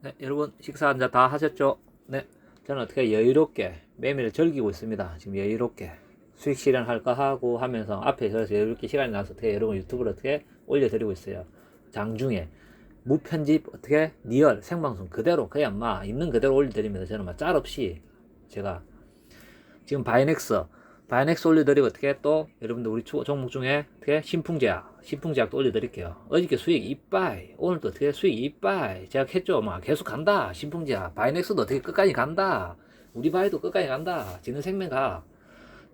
네, 여러분 식사 한잔 다 하셨죠? 네, 저는 어떻게 여유롭게 매매를 즐기고 있습니다. 지금 여유롭게 수익 실현할까 하고 하면서 앞에서 여유롭게 시간이 나서 어떻게 여러분 유튜브를 어떻게 올려드리고 있어요. 장중에 무편집 어떻게 리얼 생방송 그대로 그냥 막 있는 그대로 올려드리면서 저는 막 짤 없이 제가 지금 바이넥스 올려드리고 어떻게 또 여러분들 우리 추- 종목 중에 어떻게 신풍제약 신풍제약도 올려드릴게요. 어저께 수익 이빠이 오늘도 어떻게 수익 이빠이 제가 했죠? 막 계속 간다. 신풍제약 바이넥스도 어떻게 끝까지 간다. 우리 바이도 끝까지 간다. 지능생명 가.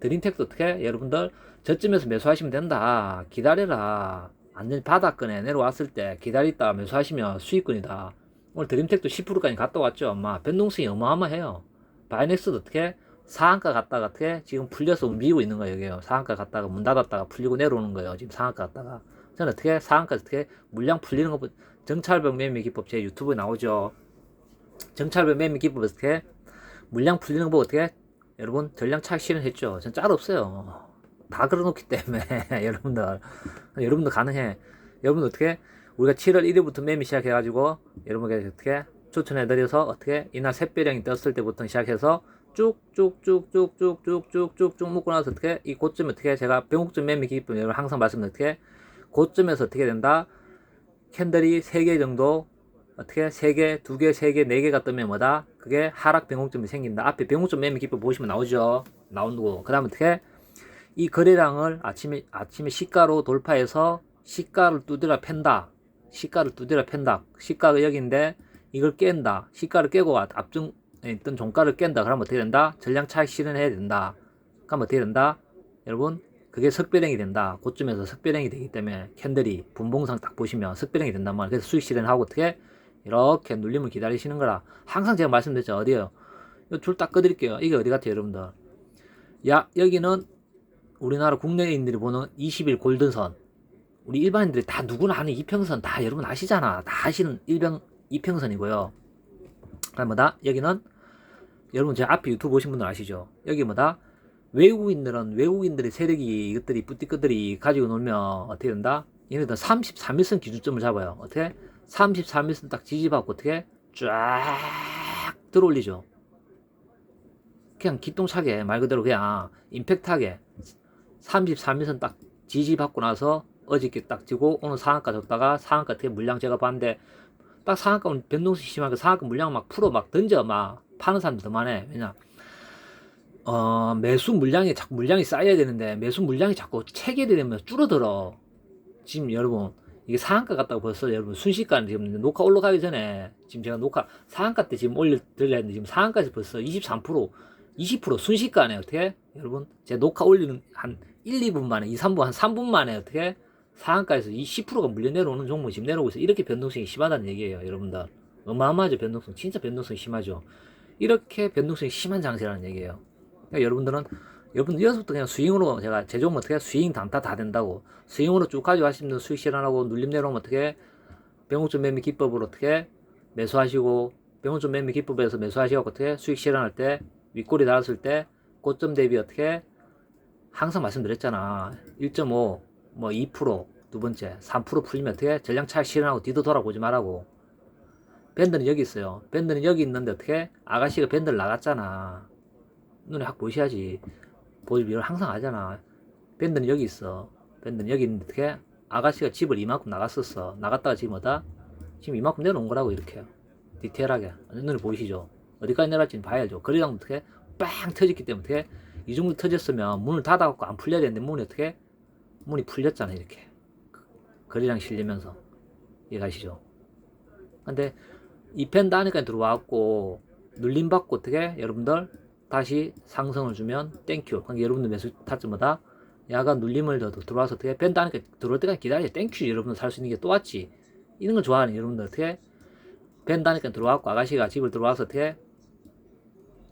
드림텍도 어떻게 여러분들 저쯤에서 매수하시면 된다. 기다려라. 완전히 바닥권에 내려왔을 때 기다렸다 매수하시면 수익권이다. 오늘 드림텍도 10%까지 갔다 왔죠? 막 변동성이 어마어마해요. 바이넥스도 어떻게 상한가 갔다가 어떻게 지금 풀려서 움직이고 있는 거예요. 여기요. 상한가 갔다가 문 닫았다가 풀리고 내려오는 거예요. 지금 상한가 갔다가. 저는 어떻게 상한가 어떻게 물량 풀리는 거 정찰병 매매 기법 제 유튜브에 나오죠. 정찰병 매매 기법 어떻게 물량 풀리는 거 어떻게 여러분 전량 차익 실현했죠. 전 짤 없어요. 다 걸어놓기 때문에 여러분들 여러분들 가능해. 여러분 어떻게 우리가 7월 1일부터 매매 시작해가지고 여러분에게 어떻게 추천해드려서 어떻게 이날 샛별령이 떴을 때부터 시작해서 쭉쭉쭉쭉쭉쭉쭉쭉 묶고 나서 어떻게 이 고점 어떻게 제가 병옥점 매매 기법 여러분 항상 말씀드린 어떻게 고점에서 어떻게 된다? 캔들이 3개 정도 어떻게 3개, 2개, 3개, 4개가 뜨면 뭐다? 그게 하락 병옥점이 생긴다. 앞에 병옥점 매매 기법 보시면 나오죠? 나오고. 그 다음 어떻게 이 거래량을 아침에 아침에 시가로 돌파해서 시가를 두드려 팬다. 시가를 두드려 팬다. 시가가 여기인데 이걸 깬다. 시가를 깨고 앞중 있던 종가를 깬다. 그러면 어떻게 된다? 전량 차익 실현해야 된다. 그럼 어떻게 된다? 여러분, 그게 석배령이 된다. 고점에서 석배령이 되기 때문에 캔들이 분봉상 딱 보시면 석배령이 된단 말이에요. 그래서 수익 실현하고 어떻게 이렇게 눌림을 기다리시는 거라. 항상 제가 말씀드렸죠. 어디에요? 줄 딱 꺼드릴게요. 이게 어디 같아요, 여러분들? 야, 여기는 우리나라 국내인들이 보는 20일 골든선. 우리 일반인들이 다 누구나 아는 이평선 다 여러분 아시잖아. 다 아시는 일병 이평선이고요. 그다음 뭐다? 여기는 여러분 제 앞에 유튜브 보신 분들 아시죠? 여기 뭐다? 외국인들은 외국인들의 세력이 이것들이 뿌띠것들이 가지고 놀면 어떻게 된다? 얘네들 33일선 기준점을 잡아요. 어떻게? 33일선 딱 지지받고 어떻게? 쫙 들어올리죠. 그냥 기똥차게 말 그대로 그냥 임팩트하게 33일선 딱 지지받고 나서 어저께 딱 지고 오늘 상한가 줬다가 상한가 어떻게 물량 제가 봤는데 딱 상한가 변동성이 심하게 상한가 물량 막 풀어 막 던져 막 파는 사람들 더 많아. 왜냐? 어, 매수 물량이 자꾸 물량이 쌓여야 되는데 매수 물량이 자꾸 체결이 되면 줄어들어. 지금 여러분 이게 상한가 같다고 벌써 여러분 순식간에 지금 녹화 올라가기 전에 지금 제가 녹화 상한가 때 지금 올려드려야 했는데 지금 상한가에서 벌써 23% 20% 순식간에 어떻게 여러분 제 녹화 올리는 한 1, 2분 만에 2, 3분 한 3분 만에 어떻게 상한가에서 이 10%가 물려 내려오는 종목이 지금 내려오고 있어 이렇게 변동성이 심하다는 얘기예요 여러분들 어마어마하죠 변동성 진짜 변동성이 심하죠 이렇게 변동성이 심한 장세라는 얘기예요. 그러니까 여러분들은 여러분 여기서부터 그냥 스윙으로 제가 제종 어떻게 스윙 단타 다 된다고. 스윙으로 쭉 가져가시면 수익 실현하고 눌림 내려오면 어떻게 병옥점 매매 기법으로 어떻게 매수하시고 병옥점 매매 기법에서 매수하시고 어떻게 수익 실현할 때 윗골이 달았을 때 고점 대비 어떻게 항상 말씀드렸잖아. 1.5 뭐 2%두 번째 3% 풀리면 어떻게 전량 차익 실현하고 뒤도 돌아보지 말라고 밴드는 여기 있어요. 밴드는 여기 있는데 어떻게 아가씨가 밴드를 나갔잖아. 눈에 확 보셔야지. 보이비를 항상 하잖아. 밴드는 여기 있어. 밴드는 여기 있는데 어떻게 아가씨가 집을 이만큼 나갔었어. 나갔다가 지금 뭐다? 지금 이만큼 내려온 거라고 이렇게 디테일하게. 눈에 보이시죠? 어디까지 내려갈지는 봐야죠. 거리랑 어떻게 빵 터졌기 때문에 어떻게 이 정도 터졌으면 문을 닫아갖고 안 풀려야 되는데 문이 어떻게? 문이 풀렸잖아 이렇게. 거리랑 실리면서. 이해가시죠? 근데 이 밴드 안에까지 들어와갖고 눌림 받고 어떻게 여러분들 다시 상승을 주면 땡큐 그러니까 여러분들 매수 타점마다 야간 눌림을 더 들어와서 어떻게 밴드 안에 들어올 때까지 기다려. 땡큐 여러분들 살 수 있는 게 또 왔지. 이런 걸 좋아하는 여러분들 어떻게 밴드 안에 들어와갖고 아가씨가 집을 들어와서 어떻게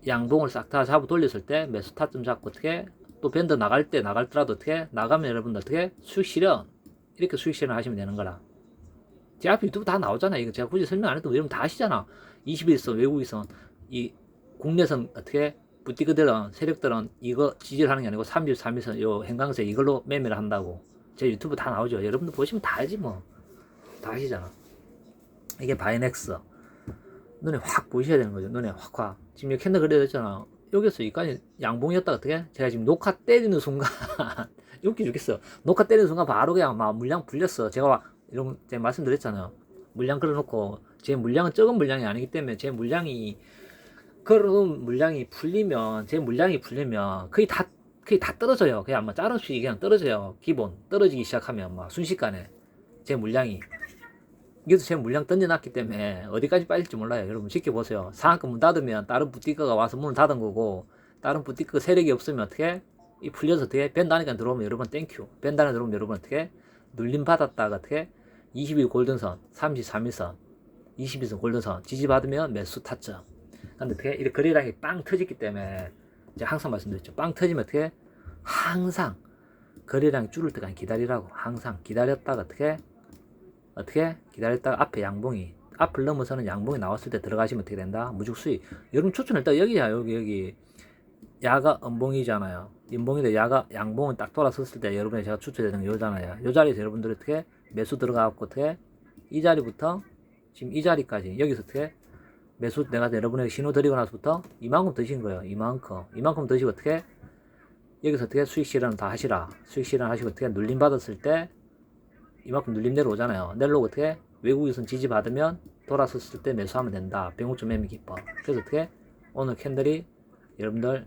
양봉을 싹 다 잡아 돌렸을 때 매수 타점 잡고 어떻게 또 밴드 나갈 때 나갈더라도 어떻게 나가면 여러분들 어떻게 수익 실현. 이렇게 수익 실현 하시면 되는 거라 제 앞에 유튜브 다 나오잖아 이거 제가 굳이 설명 안 해도 여러분 다 아시잖아 21선 외국에선 이 국내선 어떻게 부티그들은 세력들은 이거 지지를 하는 게 아니고 33일선 요 행강세 이걸로 매매를 한다고 제 유튜브 다 나오죠 여러분들 보시면 다 알지 뭐 다 아시잖아 이게 바이넥스 눈에 확 보이셔야 되는 거죠. 눈에 확 확. 지금 여기 캔들 그려졌잖아. 여기서 여기까지 양봉이었다 어떻게? 제가 지금 녹화 때리는 순간 웃기 죽겠어. 녹화 때리는 순간 바로 그냥 막 물량 풀렸어. 제가 막 이런 제가 말씀드렸잖아요. 물량 걸어놓고 제 물량은 적은 물량이 아니기 때문에 제 물량이 걸어놓은 물량이 풀리면 제 물량이 풀리면 거의 다 거의 다 떨어져요. 그냥 뭐 짜름씩 그냥 떨어져요. 기본 떨어지기 시작하면 막 순식간에 제 물량이 이게도 제 물량 던져놨기 때문에 어디까지 빠질지 몰라요. 여러분 지켜보세요. 상한가 문 닫으면 다른 부티크가 와서 문을 닫은 거고 다른 부티크 세력이 없으면 어떻게 이 풀려서 어떻게 벤다니까 들어오면 여러분 땡큐 벤다니 들어오면 여러분 어떻게 눌림 받았다가 어떻게 20일 골든선 33일선 20일선 골든선 지지받으면 매수 타점 근데 어떻게 이렇게 거래량이 빵 터졌기 때문에 제가 항상 말씀드렸죠. 빵 터지면 어떻게 항상 거래량이 줄을 때까지 기다리라고. 항상 기다렸다가 어떻게 어떻게 기다렸다가 앞에 양봉이 앞을 넘어서는 양봉이 나왔을 때 들어가시면 어떻게 된다? 무죽 수익. 여러분 추천할 때 여기야. 여기 여기 야가 음봉이잖아요. 인봉인데 야가 양봉은 딱 돌아섰을 때 여러분이 제가 추천드리는 거 요잖아요. 요 자리에서 여러분들이 어떻게 매수 들어가고 어떻게 이 자리부터 지금 이 자리까지 여기서 어떻게 매수 내가 여러분에게 신호 드리고 나서부터 이만큼 드신 거예요. 이만큼. 이만큼 드시고 어떻게 여기서 어떻게 수익 실현 다 하시라. 수익 실현 하시고 어떻게 눌림 받았을 때 이만큼 눌림 내려오잖아요. 내려오고 어떻게 외국에선 지지 받으면 돌아섰을 때 매수하면 된다. 병옥점 매매 기법. 그래서 어떻게 오늘 캔들이 여러분들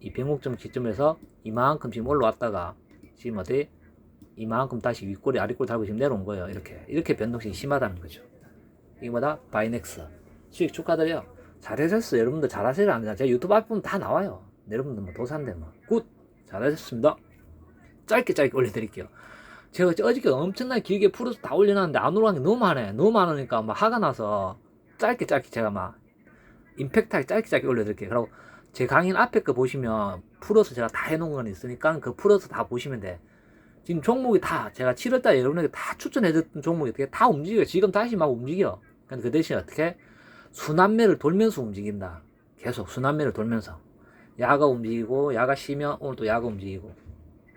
이 병옥점 지점에서 이만큼 지금 올라왔다가 지금 어디 이만큼 다시 윗꼬리 아랫꼬리 달고 지금 내려온 거예요. 이렇게 이렇게 변동성이 심하다는 거죠. 이거마다 바이넥스 수익 축하드려요. 잘하셨어요. 여러분들 잘하세요. 안 돼요. 제가 유튜브 앞 보면 다 나와요. 여러분들 뭐 도산데 뭐. 굿! 잘하셨습니다. 짧게 짧게 올려드릴게요. 제가 어저께 엄청나게 길게 풀어서 다 올려놨는데 안 올라간 게 너무 많네. 너무 많으니까 막 화가 나서 짧게 짧게 제가 막 임팩트하게 짧게 짧게 올려드릴게요. 그리고 제 강의 앞에 거 보시면 풀어서 제가 다 해놓은 건 있으니까 그 풀어서 다 보시면 돼. 지금 종목이 다 제가 7월달에 여러분에게 다 추천해줬던 종목이 어떻게 다 움직여요. 지금 다시 막 움직여. 근데 그 대신 어떻게 순환매를 돌면서 움직인다. 계속 순환매를 돌면서 야가 움직이고 야가 쉬면 오늘 또 야가 움직이고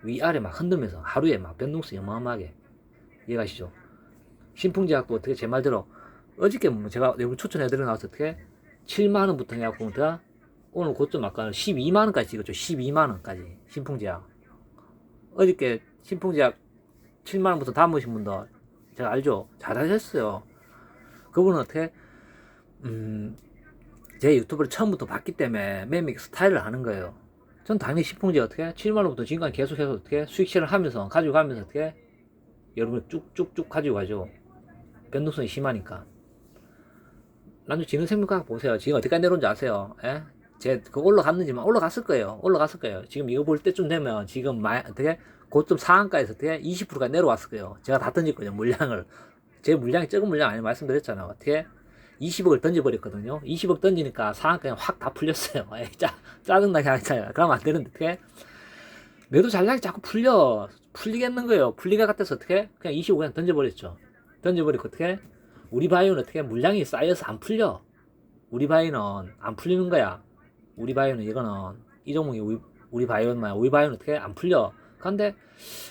위아래 막 흔들면서 하루에 막 변동성이 어마어마하게 이해가시죠? 신풍제약도 어떻게 제 말대로 어저께 뭐 제가 여러분 추천해드려 나와서 어떻게 7만원부터 해갖고 어떻게 오늘 고점 아까 12만원까지 찍었죠 12만원까지 신풍제약 어저께 신풍제약 7만원부터 담으신 분들 제가 알죠? 잘하셨어요. 그분은 어떻게? 음, 제 유튜브를 처음부터 봤기 때문에 매매 스타일을 하는 거예요. 전 당연히 신풍제 어떻게? 7만원부터 지금까지 계속해서 어떻게? 수익 실현하면서 가지고 가면서 어떻게? 여러분 쭉쭉쭉 가지고 가죠. 변동성이 심하니까. 나중에 지는 생물가격 보세요. 지금 어디까지 내려온지 아세요? 예? 제 그 올라갔는지만 올라갔을 거예요. 올라갔을 거예요. 지금 이거 볼 때쯤 되면 지금 마, 어떻게 고점 상한가에서 어떻게 20%가 내려왔을 거예요 제가 다 던질 거예요 물량을 제 물량이 적은 물량 아니고 말씀드렸잖아요 어떻게 20억을 던져버렸거든요. 20억 던지니까 상한가 그냥 확 다 풀렸어요. 에이, 짜, 짜증나게 하잖아요. 그러면 안 되는데, 어떻게? 매도 잔량이 자꾸 풀려. 풀리겠는 거예요. 풀리가 같아서 어떻게? 그냥 25억 그냥 던져버렸죠. 던져버리고 어떻게? 우리 바이오는 어떻게? 물량이 쌓여서 안 풀려. 우리 바이오는 안 풀리는 거야. 우리 바이오는 이거는, 이 종목이 우리, 우리 바이오는 우리 바이오는 어떻게? 안 풀려. 근데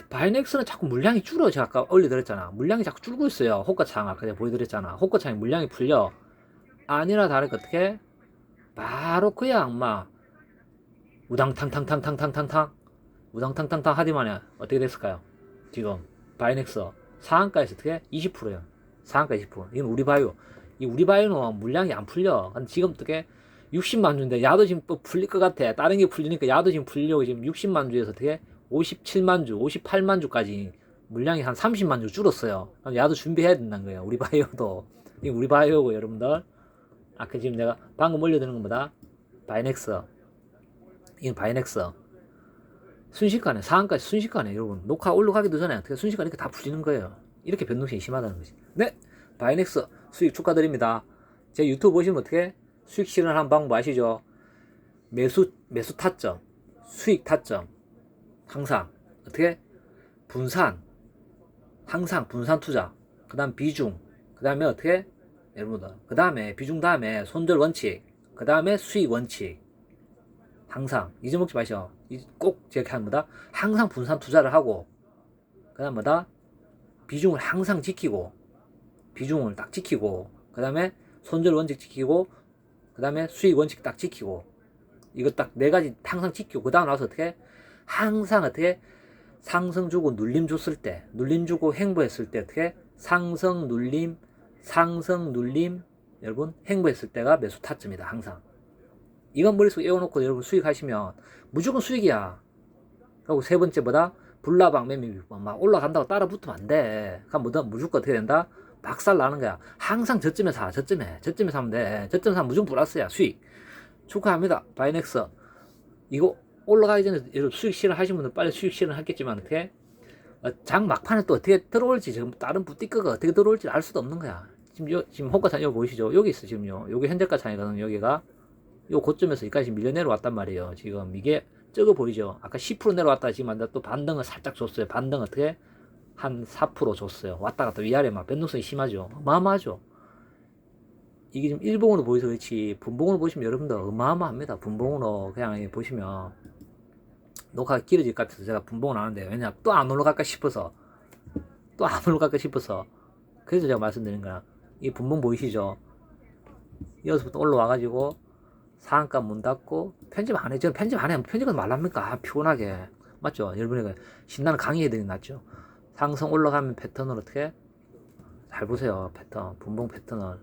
바이넥스는 자꾸 물량이 줄어. 제가 아까 올려드렸잖아. 물량이 자꾸 줄고 있어요. 호가창 아까 제가 보여드렸잖아. 호가창이 물량이 풀려. 아니라 다를까 어떻게? 바로 그야 악마. 우당탕탕탕탕탕탕탕. 우당탕탕탕 하디만에 어떻게 됐을까요? 지금 바이넥스 상한가에서 어떻게? 20%야. 상한가 20%. 이건 우리 바이오. 이 우리 바이오는 물량이 안 풀려. 근데 지금 어떻게? 60만 주인데 야도 지금 또 풀릴 것 같아. 다른 게 풀리니까 야도 지금 풀리려고 지금 60만 주에서 어떻게? 57만 주, 58만 주까지 물량이 한 30만 주 줄었어요. 야도 준비해야 된다는 거예요. 우리 바이오도. 우리 바이오고 여러분들. 아까 지금 내가 방금 올려드는 것보다 바이넥스. 이건 바이넥스. 순식간에, 상한까지 순식간에 여러분. 녹화 올라가기도 전에 어떻게 순식간에 이렇게 다 풀리는 거예요. 이렇게 변동성이 심하다는 거지. 네! 바이넥스 수익 축하드립니다. 제 유튜브 보시면 어떻게 수익 실현하는 방법 아시죠? 매수, 매수 타점, 수익 타점. 항상 어떻게? 분산. 항상 분산 투자. 그 다음 비중. 그 다음에 어떻게? 여러분들 그 다음에 비중 다음에 손절 원칙. 그 다음에 수익 원칙. 항상. 잊어먹지 마시오 꼭 제가 하는 거다. 항상 분산 투자를 하고 그 다음 뭐다? 비중을 항상 지키고 비중을 딱 지키고 그 다음에 손절 원칙 지키고 그 다음에 수익 원칙 딱 지키고 이거 딱 네 가지 항상 지키고 그 다음 나와서 어떻게 항상 어떻게 상승 주고 눌림 줬을 때 눌림 주고 행보했을 때 어떻게 상승 눌림 상승 눌림 여러분 행보했을 때가 매수 타점이다 항상. 이건 머릿속에 외워놓고 여러분 수익하시면 무조건 수익이야. 그리고 세 번째 보다 불나방 매매 막 올라간다고 따라 붙으면 안 돼. 그럼 뭐다 무조건 어떻게 된다? 박살 나는 거야. 항상 저점에 사 저점에. 저점에 사면 돼. 저점 사면 무조건 플러스야 수익. 축하합니다 바이넥스. 이거 올라가기 전에 여러분 수익 실현하신 분들 빨리 수익 실현하겠지만 어떻게? 어, 장 막판에 또 어떻게 들어올지 지금 다른 부티크가 어떻게 들어올지 알 수도 없는 거야. 지금 요, 지금 호가산 여기 보이시죠? 여기 있어 지금요. 여기 현재가 차이거든요 여기가. 요 고점에서 여기까지 밀려 내려왔단 말이에요. 지금 이게 적어 보이죠? 아까 10% 내려왔다 지금 완전 또 반등을 살짝 줬어요. 반등 어떻게? 한 4% 줬어요. 왔다 갔다 위아래 막 변동성이 심하죠. 어마어마하죠. 이게 지금 일봉으로 보여서 그렇지 분봉으로 보시면 여러분들 어마어마합니다. 분봉으로 그냥 보시면 녹화가 길어질 것 같아서 제가 분봉을 안 하는데 왜냐 또 안 올라갈까 싶어서 또 안 올라갈까 싶어서 그래서 제가 말씀드린 거야 이 분봉 보이시죠 여기서부터 올라와가지고 상한가 문 닫고 편집 안 해. 저는 편집 안 해. 편집은 말랍니까? 아, 피곤하게. 맞죠? 여러분이 신나는 강의 해드리 낫죠? 상승 올라가면 패턴을 어떻게? 잘 보세요. 패턴. 분봉 패턴을.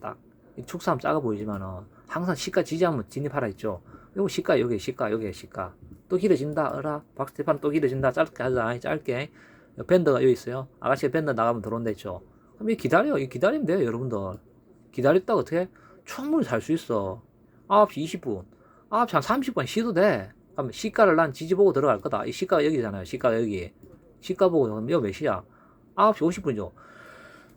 딱. 이 축소 하면 작아 보이지만은 항상 시가 지지하면 진입하라 했죠? 요거 시가, 여기 시가, 여기 시가. 또 길어진다. 어라. 박스테판 또 길어진다. 짧게 하자. 짧게. 밴드가 여기 있어요. 아가씨가 밴드 나가면 들어온다 했죠? 그럼 이 기다려. 이 기다리면 돼요. 여러분들. 기다렸다 가 어떻게? 충분히 살 수 있어. 9시 20분. 9시 한 30분 쉬도 돼. 그럼 시가를 난 지지 보고 들어갈 거다. 이 시가가 여기잖아요. 시가가 여기. 시가 보고, 여기 몇 시야? 9시 50분이죠.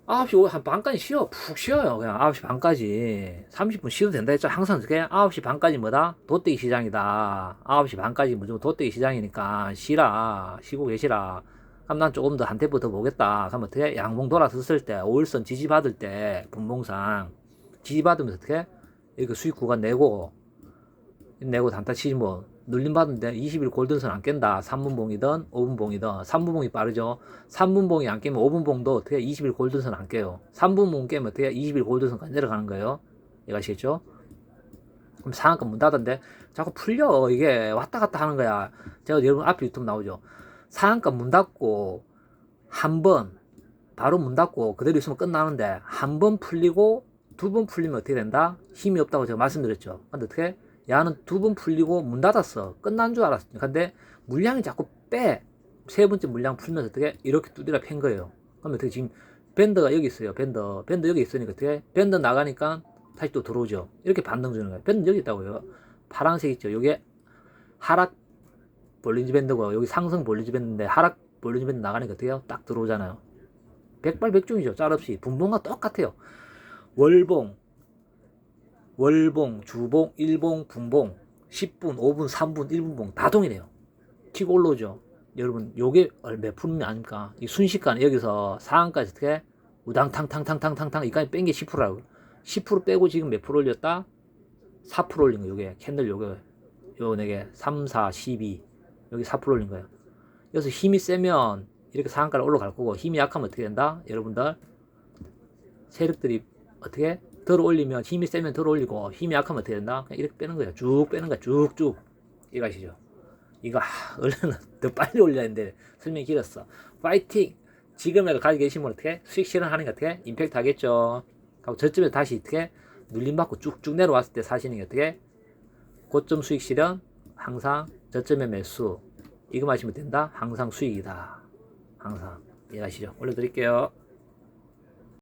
9시 오- 한 반까지 쉬어. 푹 쉬어요. 그냥 9시 반까지. 30분 쉬도 된다 했죠. 항상 그게 9시 반까지 뭐다? 돗대기 시장이다. 9시 반까지 무조건 돗대기 시장이니까 쉬라. 쉬고 계시라. 그럼 난 조금 더 한 테프 더 보겠다. 그럼 어떻게? 양봉 돌아섰을 때, 5일선 지지받을 때, 분봉상. 지지받으면 어떻게? 이거 수익 구간 내고, 내고 단타 치지 뭐, 눌림받은데 20일 골든선 안 깬다. 3분봉이든 5분봉이든. 3분봉이 빠르죠. 3분봉이 안 깨면 5분봉도 어떻게 20일 골든선 안 깨요. 3분봉 깨면 어떻게 20일 골든선까지 내려가는 거예요. 이해가 아시겠죠? 그럼 상한가 문 닫았는데 자꾸 풀려. 이게 왔다 갔다 하는 거야. 제가 여러분 앞에 유튜브 나오죠. 상한가 문 닫고 한 번 바로 문 닫고 그대로 있으면 끝나는데 한 번 풀리고 두 번 풀리면 어떻게 된다? 힘이 없다고 제가 말씀드렸죠. 근데 어떻게? 야는 두 번 풀리고 문 닫았어. 끝난 줄 알았어. 근데 물량이 자꾸 빼. 세 번째 물량 풀면서 어떻게? 이렇게 두드려 팬 거예요. 그러면 어떻게 지금 밴드가 여기 있어요. 밴드. 밴드 여기 있으니까 어떻게? 밴드 나가니까 다시 또 들어오죠. 이렇게 반등 주는 거예요. 밴드 여기 있다고요. 파란색 있죠. 요게 하락 볼린지 밴드고 여기 상승 볼린지 밴드인데 하락 볼린지 밴드 나가니까 어때요? 딱 들어오잖아요. 백발백중이죠. 짤없이 분봉과 똑같아요. 월봉, 월봉, 주봉, 일봉, 분봉, 10분, 5분, 3분, 1분봉 다 동일해요. 치고 올라오죠. 여러분, 요게 몇 프로면 아닙니까? 이 순식간에 여기서 상한까지 어떻게 우당탕탕탕탕탕탕 이까지 뺀 게 10%라고. 10% 빼고 지금 몇 프로 올렸다? 4% 올린 거 요게 캔들 요게 요 네개 3, 4, 12 여기 4% 올린 거예요. 그래서 힘이 세면 이렇게 상한가를 올라갈 거고 힘이 약하면 어떻게 된다? 여러분들 세력들이 어떻게 들어 올리면 힘이 세면 들어 올리고 힘이 약하면 어떻게 된다? 그냥 이렇게 빼는 거예요. 쭉 빼는 거야. 쭉쭉 이거 아시죠? 이거 아, 얼른 더 빨리 올려야 되는데 설명이 길었어. 파이팅! 지금이라도 가지고 계시면 어떻게 수익 실현하는 게 어떻게 임팩트 하겠죠. 하고 저쯤에 다시 어떻게 눌림 받고 쭉쭉 내려왔을 때 사시는 게 어떻게 고점 수익 실현 항상 저점의 매수 이거 마시면 된다. 항상 수익이다. 항상 이해하시죠? 올려드릴게요.